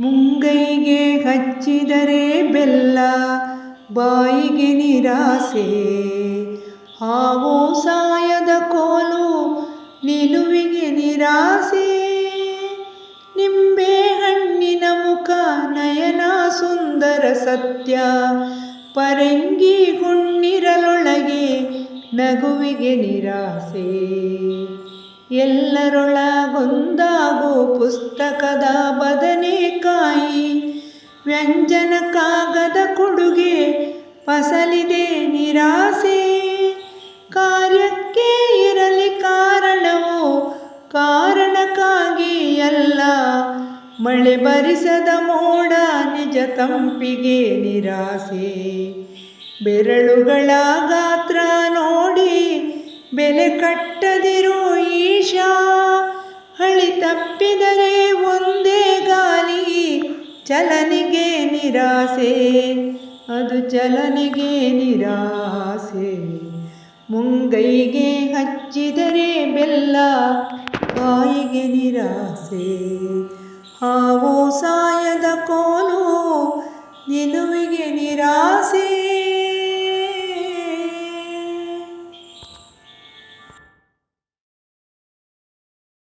ಮುಂಗೈಗೆ ಹಚ್ಚಿದರೆ ಬೆಲ್ಲ, ಬಾಯಿಗೆ ನಿರಾಸೆ. ಹಾವೋ ಸಾಯದ ಕೋಲು, ನಿಲುವಿಗೆ ನಿರಾಸೆ. ನಿಂಬೆ ಹಣ್ಣಿನ ಮುಖ, ನಯನ ಸುಂದರ ಸತ್ಯ. ಪರಂಗಿ ಹುಣ್ಣಿರಲೊಳಗೆ ನಗುವಿಗೆ ನಿರಾಸೆ. ಎಲ್ಲರೊಳಗೊಂದಾಗೋ ಪುಸ್ತಕದ ಬದನೆಕಾಯಿ ವ್ಯಂಜನ ಕಾಗದ ಕೊಡುಗೆ ಫಸಲಿದೆ ನಿರಾಸೆ. ಕಾರ್ಯಕ್ಕೆ ಇರಲಿ ಕಾರಣವೋ ಕಾರಣಕ್ಕಾಗಿ ಅಲ್ಲ, ಮಳೆ ಬರಿಸದ ಮೋಡ ನಿಜ ತಂಪಿಗೆ ನಿರಾಸೆ. ಬೆರಳುಗಳ ಗಾತ್ರ ನೋಡಿ ಬೆಲೆ ಕಟ್ಟದಿರೋ ಈಶಾ, ಹಳಿ ತಪ್ಪಿದರೆ ಚಲನಿಗೆ ನಿರಾಸೆ, ಅದು ಚಲನಿಗೆ ನಿರಾಸೆ. ಮುಂಗೈಗೆ ಹಚ್ಚಿದರೆ ಬೆಲ್ಲ, ಬಾಯಿಗೆ ನಿರಾಸೆ. ಹಾವು ಸಾಯದ ಕೋಲು, ನಿಲುವಿಗೆ ನಿರಾಸೆ